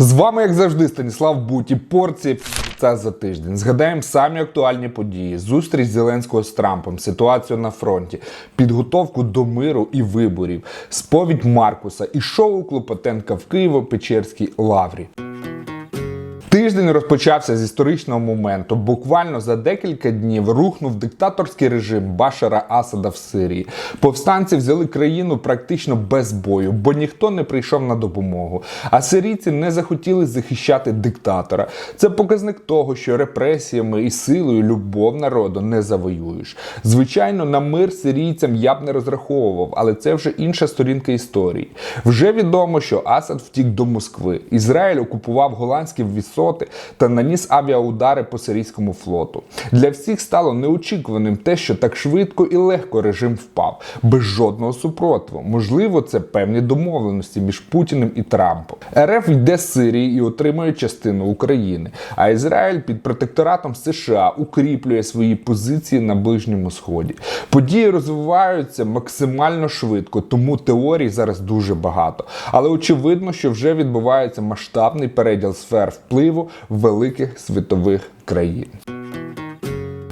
З вами, як завжди, Станіслав Буті. Порція це за тиждень. Згадаємо самі актуальні події: зустріч Зеленського з Трампом, ситуацію на фронті, підготовку до миру і виборів, сповідь Маркуса і шоу Клопотенка в Києво-Печерській лаврі. Тиждень розпочався з історичного моменту. Буквально за декілька днів рухнув диктаторський режим Башара Асада в Сирії. Повстанці взяли країну практично без бою, бо ніхто не прийшов на допомогу. А сирійці не захотіли захищати диктатора. Це показник того, що репресіями і силою любов народу не завоюєш. Звичайно, на мир сирійцям я б не розраховував, але це вже інша сторінка історії. Вже відомо, що Асад втік до Москви. Ізраїль окупував голландські висоти та наніс авіаудари по сирійському флоту. Для всіх стало неочікуваним те, що так швидко і легко режим впав, без жодного супротиву. Можливо, це певні домовленості між Путіним і Трампом. РФ йде з Сирії і отримує частину України. А Ізраїль під протекторатом США укріплює свої позиції на Ближньому Сході. Події розвиваються максимально швидко, тому теорій зараз дуже багато. Але очевидно, що вже відбувається масштабний переділ сфер впливу великих світових країн.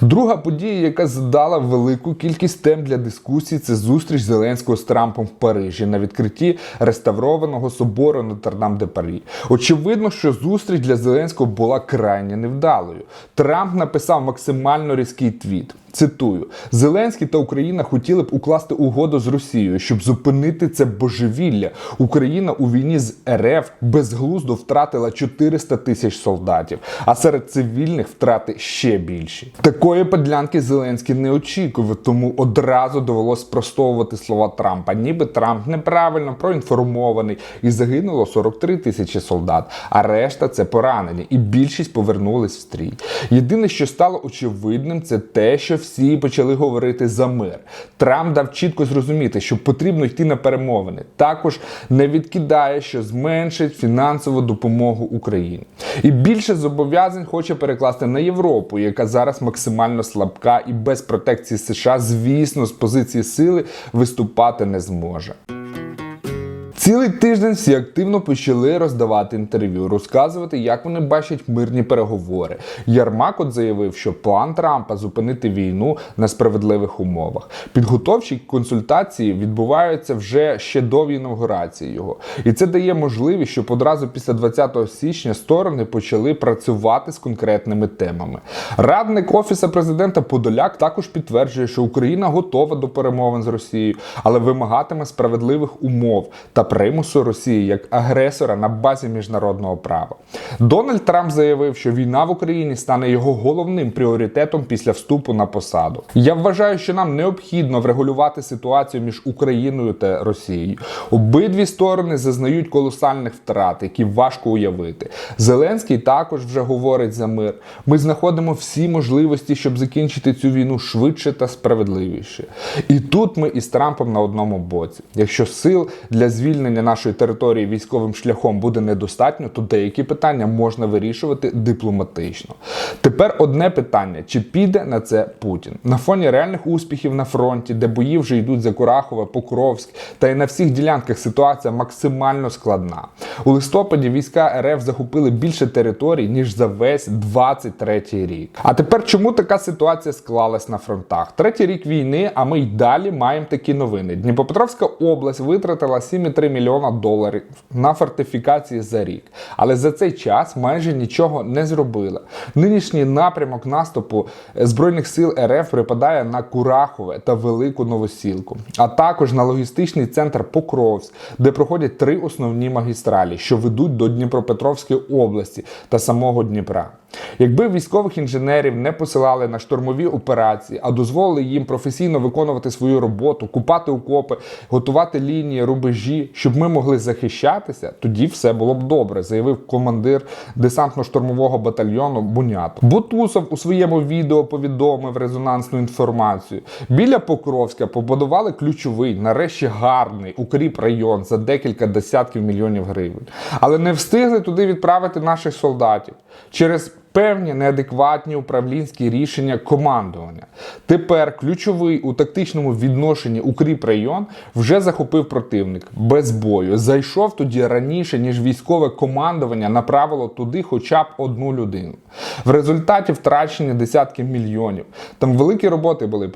Друга подія, яка задала велику кількість тем для дискусій, це зустріч Зеленського з Трампом в Парижі на відкритті реставрованого собору Нотр-Дам де Парі. Очевидно, що зустріч для Зеленського була крайне невдалою. Трамп написав максимально різкий твіт. Цитую: Зеленський та Україна хотіли б укласти угоду з Росією, щоб зупинити це божевілля. Україна у війні з РФ безглуздо втратила 400 тисяч солдатів, а серед цивільних втрати ще більші. Такої подлянки Зеленський не очікував, тому одразу довелось спростовувати слова Трампа. Ніби Трамп неправильно проінформований і загинуло 43 тисячі солдат. А решта це поранені, і більшість повернулись в стрій. Єдине, що стало очевидним, це те, що всі почали говорити за мир. Трамп дав чітко зрозуміти, що потрібно йти на перемовини. Також не відкидає, що зменшить фінансову допомогу Україні. І більше зобов'язань хоче перекласти на Європу, яка зараз максимально слабка і без протекції США, звісно, з позиції сили виступати не зможе. Цілий тиждень всі активно почали роздавати інтерв'ю, розказувати, як вони бачать мирні переговори. Ярмак от заявив, що план Трампа зупинити війну на справедливих умовах. Підготовчі консультації відбуваються вже ще до інаугурації його, і це дає можливість, щоб одразу після 20 січня сторони почали працювати з конкретними темами. Радник офіса президента Подоляк також підтверджує, що Україна готова до перемовин з Росією, але вимагатиме справедливих умов та примусу Росії як агресора на базі міжнародного права. Дональд Трамп заявив, що війна в Україні стане його головним пріоритетом після вступу на посаду. Я вважаю, що нам необхідно врегулювати ситуацію між Україною та Росією. Обидві сторони зазнають колосальних втрат, які важко уявити. Зеленський також вже говорить за мир. Ми знаходимо всі можливості, щоб закінчити цю війну швидше та справедливіше. І тут ми із Трампом на одному боці. Якщо сил для звільнення нашої території військовим шляхом буде недостатньо, то деякі питання можна вирішувати дипломатично. Тепер одне питання: чи піде на це Путін на фоні реальних успіхів на фронті, де бої вже йдуть за Курахове, Покровськ, та й на всіх ділянках ситуація максимально складна. У листопаді війська РФ захопили більше територій ніж за весь 23-й рік. А тепер чому така ситуація склалась на фронтах? Третій рік війни, а ми й далі маємо такі новини. Дніпропетровська область витратила 7,3 мільйона доларів на фортифікації за рік, але за цей час майже нічого не зробила. Нинішній напрямок наступу збройних сил РФ припадає на Курахове та Велику Новосілку, а також на логістичний центр Покровськ, де проходять три основні магістралі, що ведуть до Дніпропетровської області та самого Дніпра. Якби військових інженерів не посилали на штурмові операції, а дозволили їм професійно виконувати свою роботу, купати окопи, готувати лінії, рубежі, щоб ми могли захищатися, тоді все було б добре, заявив командир десантно-штурмового батальйону Бунято. Бутусов у своєму відео повідомив резонансну інформацію. Біля Покровська побудували ключовий, нарешті гарний укріп район за декілька десятків мільйонів гривень, але не встигли туди відправити наших солдатів через певні неадекватні управлінські рішення командування. Тепер ключовий у тактичному відношенні укріпрайон вже захопив противник без бою. Зайшов тоді раніше, ніж військове командування направило туди хоча б одну людину. В результаті втрачені десятки мільйонів. Там великі роботи були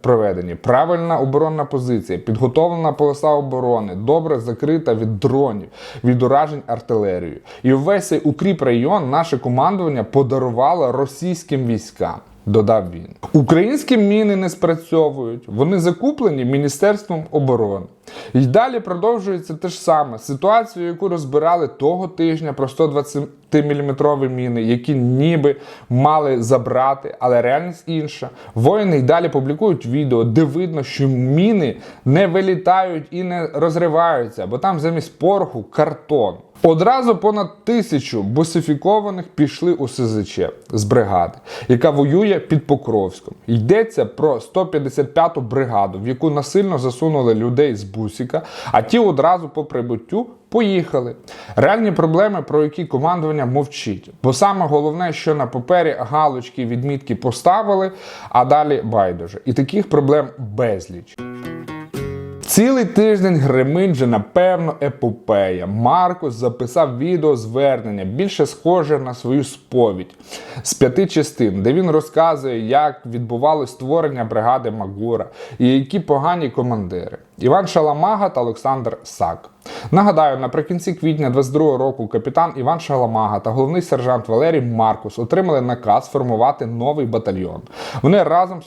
проведені. Правильна оборонна позиція, підготовлена полоса оборони, добре закрита від дронів, від уражень артилерією. І увесь цей укріпрайон наше командування подарувало російським військам. Додав він. Українські міни не спрацьовують, вони закуплені Міністерством оборони. І далі продовжується те ж саме. Ситуацію, яку розбирали того тижня про 120-мм міни, які ніби мали забрати, але реальність інша. Воїни й далі публікують відео, де видно, що міни не вилітають і не розриваються, бо там замість пороху картон. Одразу понад тисячу босифікованих пішли у СЗЧ з бригади, яка воює під Покровськом. Йдеться про 155-ту бригаду, в яку насильно засунули людей з бусіка, а ті одразу по прибуттю поїхали. Реальні проблеми, про які командування мовчить. Бо саме головне, що на папері галочки відмітки поставили, а далі байдуже. І таких проблем безліч. Цілий тиждень гримить же, напевно, епопея. Маркус записав відео звернення, більше схоже на свою сповідь з п'яти частин, де він розказує, як відбувалось створення бригади Магура і які погані командири. Іван Шаламага та Олександр Сак. Нагадаю, наприкінці квітня 22 року капітан Іван Шаламага та головний сержант Валерій Маркус отримали наказ формувати новий батальйон. Вони разом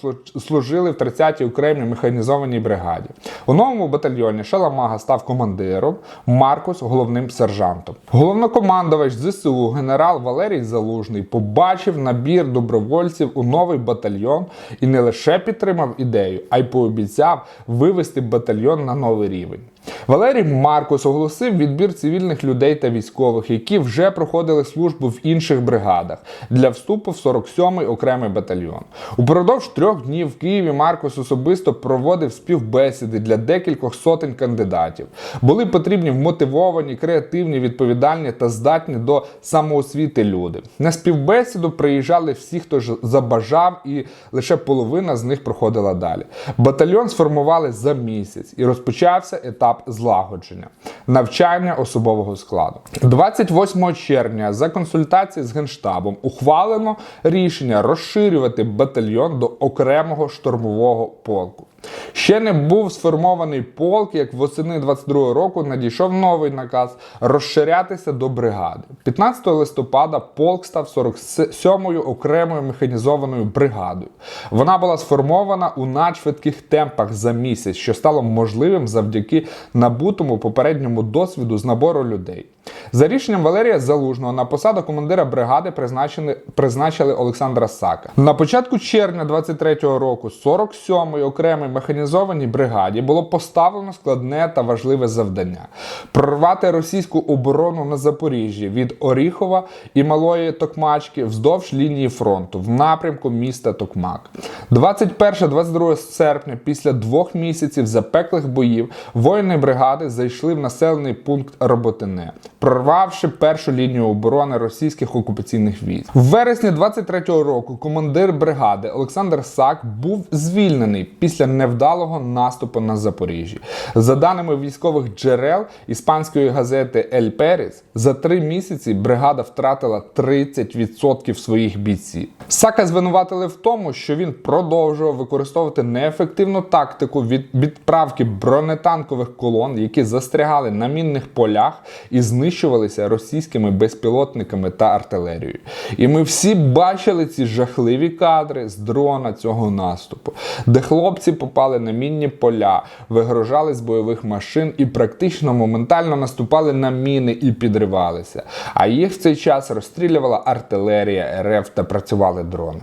служили в 30-й окремій механізованій бригаді. У новому батальйоні Шаламага став командиром, Маркус головним сержантом. Головнокомандувач ЗСУ генерал Валерій Залужний побачив набір добровольців у новий батальйон і не лише підтримав ідею, а й пообіцяв вивести батальйон на новий рівень. Валерій Маркус оголосив відбір цивільних людей та військових, які вже проходили службу в інших бригадах для вступу в 47-й окремий батальйон. Упродовж трьох днів в Києві Маркус особисто проводив співбесіди для декількох сотень кандидатів. Були потрібні вмотивовані, креативні, відповідальні та здатні до самоосвіти люди. На співбесіду приїжджали всі, хто ж забажав, і лише половина з них проходила далі. Батальйон сформували за місяць і розпочався етап злагодження навчання особового складу. 28 червня за консультації з генштабом ухвалено рішення розширювати батальйон до окремого штурмового полку. Ще не був сформований полк, як восени 22 року надійшов новий наказ розширятися до бригади. 15 листопада полк став 47-ю окремою механізованою бригадою. Вона була сформована у надшвидких темпах за місяць, що стало можливим завдяки набутому попередньому досвіду з набору людей. За рішенням Валерія Залужного на посаду командира бригади призначили, призначили Олександра Сака. На початку червня 23-го року 47-ї окремій механізованій бригаді було поставлено складне та важливе завдання прорвати російську оборону на Запоріжжі від Оріхова і Малої Токмачки вздовж лінії фронту в напрямку міста Токмак. 21-22 серпня, після двох місяців запеклих боїв, воїни бригади зайшли в населений пункт Роботине, прорвавши першу лінію оборони російських окупаційних військ. В вересні 23-го року командир бригади Олександр Сак був звільнений після невдалого наступу на Запоріжжі. За даними військових джерел іспанської газети Ель Періс, за три місяці бригада втратила 30% своїх бійців. Сака звинуватили в тому, що він продовжував використовувати неефективну тактику від відправки бронетанкових колон, які застрягали на мінних полях і знищувалися російськими безпілотниками та артилерією. І ми всі бачили ці жахливі кадри з дрона цього наступу, де хлопці попали на мінні поля, вигрожали з бойових машин і практично моментально наступали на міни і підривалися. А їх в цей час розстрілювала артилерія РФ та працювали дрони.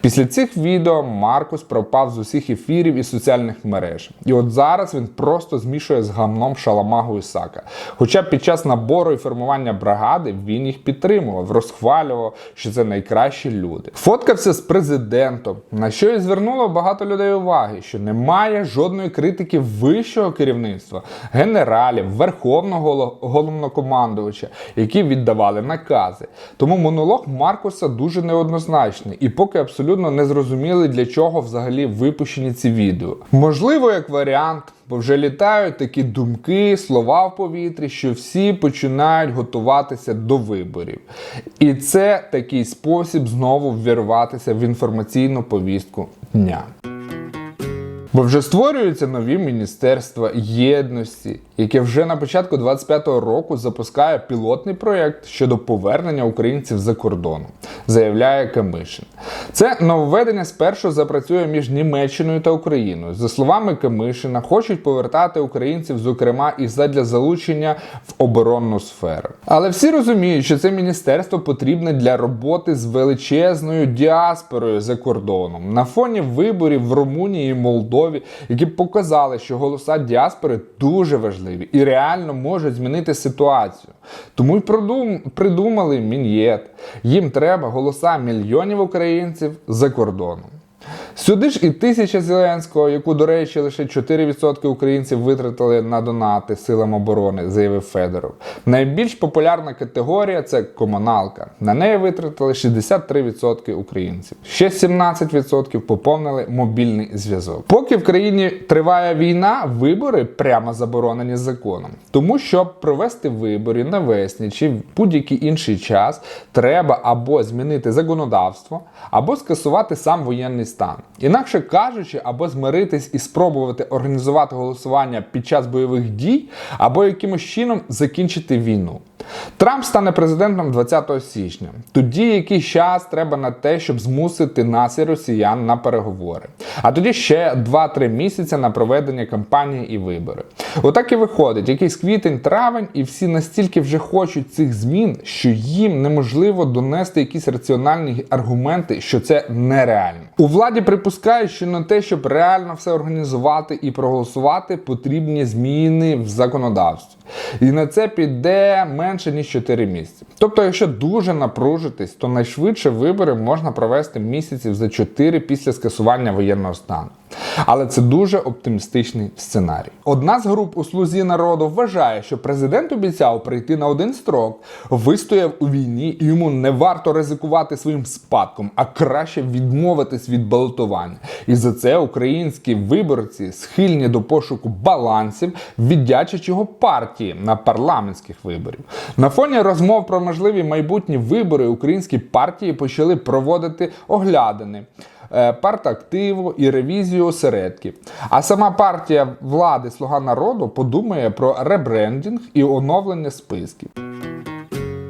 Після цих відео Маркус пропав з усіх ефірів і соціальних мереж. І от зараз він просто змішує з гамном Шаламагу і Сака. Хоча під час набору і формування бригади він їх підтримував, розхвалював, що це найкращі люди. Фоткався з президентом, на що і звернуло багато людей уваги, що немає жодної критики вищого керівництва, генералів, верховного головнокомандувача, які віддавали накази. Тому монолог Маркуса дуже неоднозначний і поки абсолютно не зрозуміли, для чого взагалі випущені ці відео. Можливо, як варіант. Бо вже літають такі думки, слова в повітрі, що всі починають готуватися до виборів. І це такий спосіб знову ввірватися в інформаційну повістку дня. Бо вже створюються нові міністерства єдності, яке вже на початку 25-го року запускає пілотний проєкт щодо повернення українців за кордоном, заявляє Камишин. Це нововведення спершу запрацює між Німеччиною та Україною. За словами Камишина, хочуть повертати українців, зокрема, і задля залучення в оборонну сферу. Але всі розуміють, що це міністерство потрібне для роботи з величезною діаспорою за кордоном на фоні виборів в Румунії і Молдові, які показали, що голоса діаспори дуже важливі і реально можуть змінити ситуацію. Тому й придумали мін'єт. Їм треба голоса мільйонів українців за кордоном. Сюди ж і тисяча Зеленського, яку, до речі, лише 4% українців витратили на донати силам оборони, заявив Федоров. Найбільш популярна категорія це комуналка. На неї витратили 63% українців. Ще 17% поповнили мобільний зв'язок. Поки в країні триває війна, вибори прямо заборонені законом. Тому щоб провести вибори навесні чи в будь-який інший час, треба або змінити законодавство, або скасувати сам воєнний стан. Інакше кажучи, або змиритись і спробувати організувати голосування під час бойових дій, або якимось чином закінчити війну. Трамп стане президентом 20 січня. Тоді якийсь час треба на те, щоб змусити нас і росіян на переговори. А тоді ще 2-3 місяці на проведення кампанії і вибори. Отак і виходить, якийсь квітень, травень, і всі настільки вже хочуть цих змін, що їм неможливо донести якісь раціональні аргументи, що це нереально. У владі припускають, що на те, щоб реально все організувати і проголосувати, потрібні зміни в законодавстві. І на це піде менше ніж 4 місяці. Тобто, якщо дуже напружитись, то найшвидше вибори можна провести місяців за 4 після скасування воєнного стану. Але це дуже оптимістичний сценарій. Одна з груп у слузі народу вважає, що президент обіцяв прийти на один строк, вистояв у війні, і йому не варто ризикувати своїм спадком, а краще відмовитись від балотування. І за це українські виборці схильні до пошуку балансів, віддячать його партії на парламентських виборів. На фоні розмов про можливі майбутні вибори українські партії почали проводити оглядини. Е, партактиву і ревізію осередків. А сама партія влади Слуга народу подумає про ребрендінг і оновлення списків.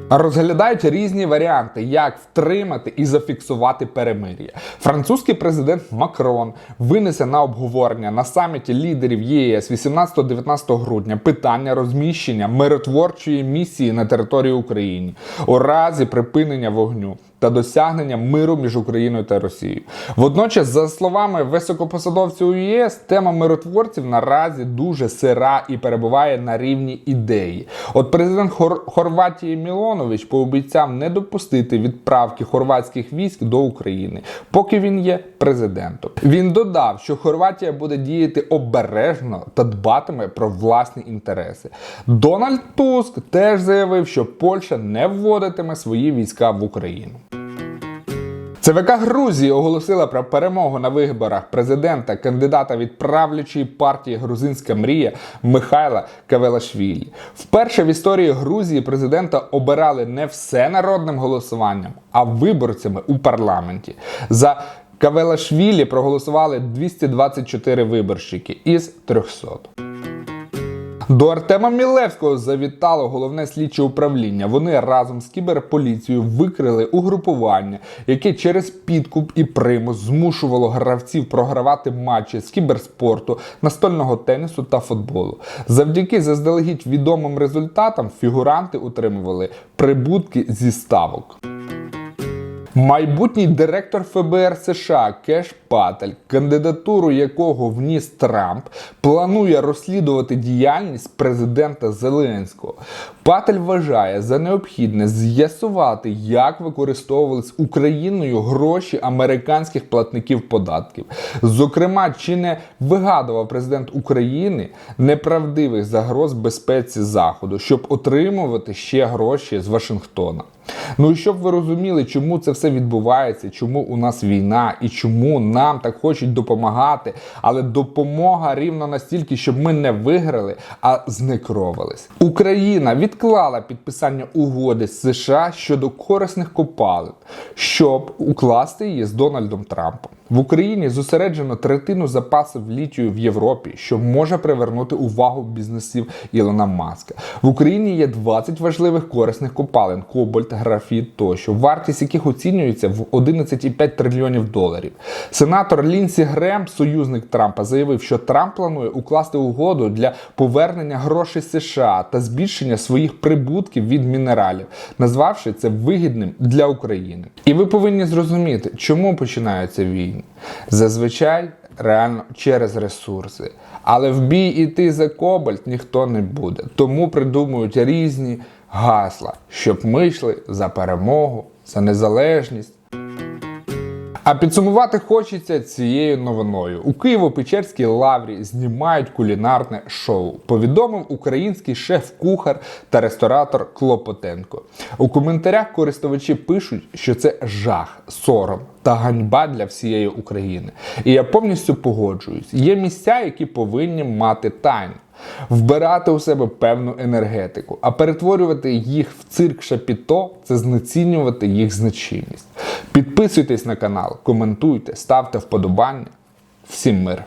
Розглядають різні варіанти, як втримати і зафіксувати перемир'я. Французький президент Макрон винесе на обговорення на саміті лідерів ЄС 18-19 грудня питання розміщення миротворчої місії на території України у разі припинення вогню та досягнення миру між Україною та Росією. Водночас, за словами високопосадовців ЄС, тема миротворців наразі дуже сира і перебуває на рівні ідеї. От президент Хор Хорватії Мілонович пообіцяв не допустити відправки хорватських військ до України, поки він є президентом. Він додав, що Хорватія буде діяти обережно та дбатиме про власні інтереси. Дональд Туск теж заявив, що Польща не вводитиме свої війська в Україну. ЦВК Грузії оголосила про перемогу на виборах президента, кандидата від правлячої партії Грузинська мрія Михайла Кавелашвілі. Вперше в історії Грузії президента обирали не всенародним голосуванням, а виборцями у парламенті. За Кавелашвілі проголосували 224 виборщики із 300. До Артема Мілевського завітало головне слідче управління. Вони разом з кіберполіцією викрили угрупування, яке через підкуп і примус змушувало гравців програвати матчі з кіберспорту, настольного тенісу та футболу. Завдяки заздалегідь відомим результатам фігуранти утримували прибутки зі ставок. Майбутній директор ФБР США Кеш Патель, кандидатуру якого вніс Трамп, планує розслідувати діяльність президента Зеленського. Патель вважає за необхідне з'ясувати, як використовувались Україною гроші американських платників податків. Зокрема, чи не вигадував президент України неправдивих загроз безпеці Заходу, щоб отримувати ще гроші з Вашингтона. Ну і щоб ви розуміли, чому це все відбувається, чому у нас війна і чому нам так хочуть допомагати, але допомога рівно настільки, щоб ми не виграли, а знекровились. Україна відклала підписання угоди з США щодо корисних копалин, щоб укласти її з Дональдом Трампом. В Україні зосереджено третину запасів літію в Європі, що може привернути увагу бізнесів Ілона Маска. В Україні є 20 важливих корисних копалин: кобальт, графіт тощо, вартість яких оцінюється в 11,5 трильйонів доларів. Сенатор Лінсі Грем, союзник Трампа, заявив, що Трамп планує укласти угоду для повернення грошей США та збільшення своїх прибутків від мінералів, назвавши це вигідним для України. І ви повинні зрозуміти, чому починаються війни. Зазвичай реально через ресурси. Але в бій іти за кобальт ніхто не буде. Тому придумують різні гасла, щоб ми йшли за перемогу, за незалежність. А підсумувати хочеться цією новиною. У Києво-Печерській лаврі знімають кулінарне шоу. Повідомив український шеф-кухар та ресторатор Клопотенко. У коментарях користувачі пишуть, що це жах, сором та ганьба для всієї України. І я повністю погоджуюсь. Є місця, які повинні мати тайну. Вбирати у себе певну енергетику, а перетворювати їх в цирк шапіто це знецінювати їх значимість. Підписуйтесь на канал, коментуйте, ставте вподобання. Всім мир!